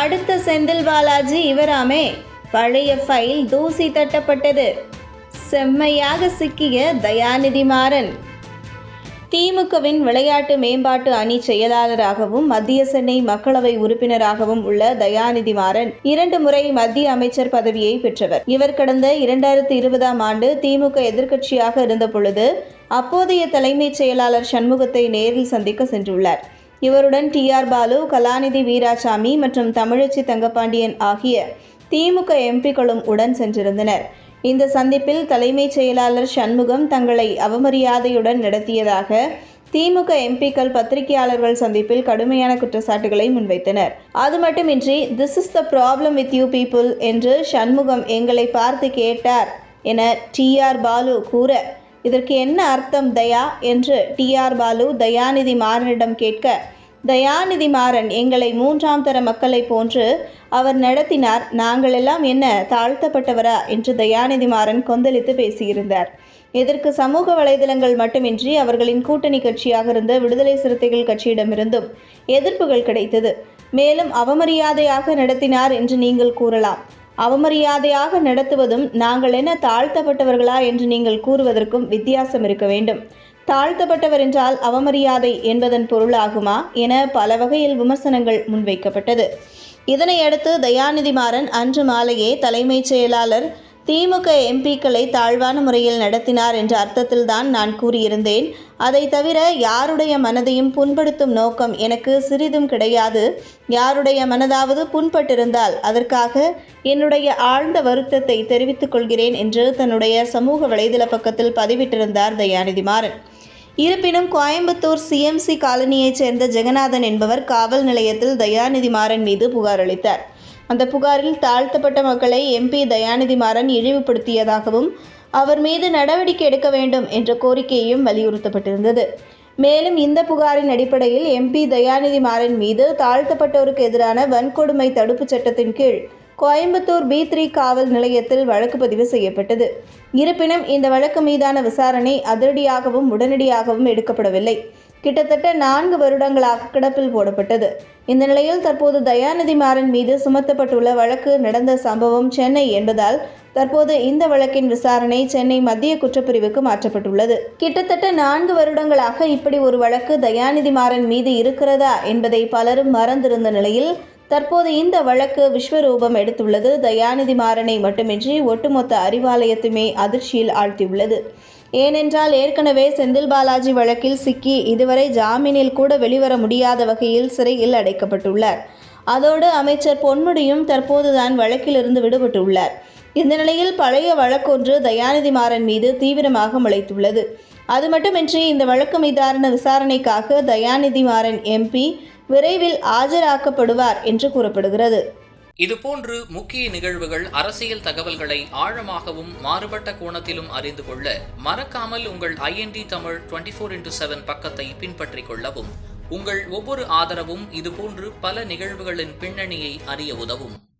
அடுத்த செந்தில் பாலாஜி இவராமே. பழைய ஃபைல் தூசி தட்டப்பட்டது. செம்மையாக சிக்கிய தயாநிதி மாறன் திமுகவின் விளையாட்டு மேம்பாட்டு அணி செயலாளராகவும் மத்திய சென்னை மக்களவை உறுப்பினராகவும் உள்ள தயாநிதி மாறன் இரண்டு முறை மத்திய அமைச்சர் பதவியை பெற்றவர். இவர் கடந்த இரண்டாயிரத்தி இருபதாம் ஆண்டு திமுக எதிர்க்கட்சியாக இருந்த பொழுது அப்போதைய தலைமைச் செயலாளர் சண்முகத்தை நேரில் சந்திக்க சென்றுள்ளார். இவருடன் டி ஆர் பாலு கலாநிதி வீராசாமி மற்றும் தமிழச்சி தங்கப்பாண்டியன் ஆகிய திமுக எம்பிக்களும் உடன் சென்றிருந்தனர். இந்த சந்திப்பில் தலைமைச் செயலாளர் சண்முகம் தங்களை அவமரியாதையுடன் நடத்தியதாக திமுக எம்பிக்கள் பத்திரிகையாளர்கள் சந்திப்பில் கடுமையான குற்றச்சாட்டுகளை முன்வைத்தனர். அது மட்டுமின்றி this is the problem with you people என்று சண்முகம் எங்களை பார்த்து கேட்டார் என டி ஆர் பாலு கூற இதற்கு என்ன அர்த்தம் தயா? என்று டி ஆர் பாலு தயாநிதி மாறனிடம் கேட்க தயாநிதி மாறன் எங்களை மூன்றாம் தர மக்களைப் போன்று அவர் நடத்தினார். நாங்கள் எல்லாம் என்ன தாழ்த்தப்பட்டவரா? என்று தயாநிதி மாறன் கொந்தளித்து பேசியிருந்தார். இதற்கு சமூக வலைதளங்கள் மட்டுமின்றி அவர்களின் கூட்டணி கட்சியாக இருந்த விடுதலை சிறுத்தைகள் கட்சியிடமிருந்தும் எதிர்ப்புகள் கிடைத்தது. மேலும் அவமரியாதையாக நடத்தினார் என்று நீங்கள் கூறலாம். அவமரியாதையாக நடத்துவதும் நாங்கள் என்ன தாழ்த்தப்பட்டவர்களா என்று நீங்கள் கூறுவதற்கும் வித்தியாசம் இருக்க வேண்டும். தாழ்த்தப்பட்டவர் என்றால் அவமரியாதை என்பதன் பொருளாகுமா என பல வகையில் விமர்சனங்கள் முன்வைக்கப்பட்டது. இதனையடுத்து தயாநிதி மாறன் அன்று மாலையே தலைமைச் செயலாளர் திமுக எம்பிக்களை தாழ்வான முறையில் நடத்தினார் என்ற அர்த்தத்தில்தான் நான் கூறியிருந்தேன். அதை தவிர யாருடைய மனதையும் புண்படுத்தும் நோக்கம் எனக்கு சிறிதும் கிடையாது. யாருடைய மனதாவது புண்பட்டிருந்தால் அதற்காக என்னுடைய ஆழ்ந்த வருத்தத்தை தெரிவித்துக் கொள்கிறேன் என்று தன்னுடைய சமூக வலைதள பக்கத்தில் பதிவிட்டிருந்தார் தயாநிதி மாறன். இருப்பினும் கோயம்புத்தூர் சிஎம்சி காலனியைச் சேர்ந்த ஜெகநாதன் என்பவர் காவல் நிலையத்தில் தயாநிதி மாறன் மீது புகார் அளித்தார். அந்த புகாரில் தாழ்த்தப்பட்ட மக்களை எம்பி தயாநிதி மாறன் இழிவுபடுத்தியதாகவும் அவர் மீது நடவடிக்கை எடுக்க வேண்டும் என்ற கோரிக்கையும் வலியுறுத்தப்பட்டிருந்தது. மேலும் இந்த புகாரின் அடிப்படையில் எம்பி தயாநிதி மாறன் மீது தாழ்த்தப்பட்டோருக்கு எதிரான வன்கொடுமை தடுப்புச் சட்டத்தின் கீழ் கோயம்புத்தூர் பி த்ரீ காவல் நிலையத்தில் வழக்கு பதிவு செய்யப்பட்டது. இருப்பினும் இந்த வழக்கு மீதான விசாரணை அதிரடியாகவும் உடனடியாகவும் எடுக்கப்படவில்லை. கிட்டத்தட்ட நான்கு வருடங்களாக கிடப்பில் போடப்பட்டது. இந்த நிலையில் தற்போது தயாநிதி மாறன் மீது சுமத்தப்பட்டுள்ள வழக்கு நடந்த சம்பவம் சென்னை என்பதால் தற்போது இந்த வழக்கின் விசாரணை சென்னை மத்திய குற்றப்பிரிவுக்கு மாற்றப்பட்டுள்ளது. கிட்டத்தட்ட நான்கு வருடங்களாக இப்படி ஒரு வழக்கு தயாநிதி மாறன் மீது இருக்கிறதா என்பதை பலரும் மறந்திருந்த நிலையில் தற்போது இந்த வழக்கு விஸ்வரூபம் எடுத்துள்ளது. தயாநிதி மாறனை மட்டுமின்றி ஒட்டுமொத்த அறிவாலயத்துமே அதிர்ச்சியில் ஆழ்த்தியுள்ளது. ஏனென்றால் ஏற்கனவே செந்தில் பாலாஜி வழக்கில் சிக்கி இதுவரை ஜாமீனில் கூட வெளிவர முடியாத வகையில் சிறையில் அடைக்கப்பட்டுள்ளார். அதோடு அமைச்சர் பொன்முடியும் தற்போதுதான் வழக்கிலிருந்து விடுபட்டுள்ளார். இந்த நிலையில் பழைய வழக்கொன்று தயாநிதி மாறன் மீது தீவிரமாக முளைத்துள்ளது. அது மட்டுமின்றி இந்த வழக்கு மீதான விசாரணைக்காக தயாநிதி மாறன் எம்பி விரைவில் ஆஜராக்கப்படுவார் என்று கூறப்படுகிறது. இதுபோன்று முக்கிய நிகழ்வுகள் அரசியல் தகவல்களை ஆழமாகவும் மாறுபட்ட கோணத்திலும் அறிந்து கொள்ள மறக்காமல் உங்கள் IND Tamil twenty four into seven பக்கத்தை பின்பற்றிக் கொள்ளவும். உங்கள் ஒவ்வொரு ஆதரவும் இதுபோன்று பல நிகழ்வுகளின் பின்னணியை அறிய உதவும்.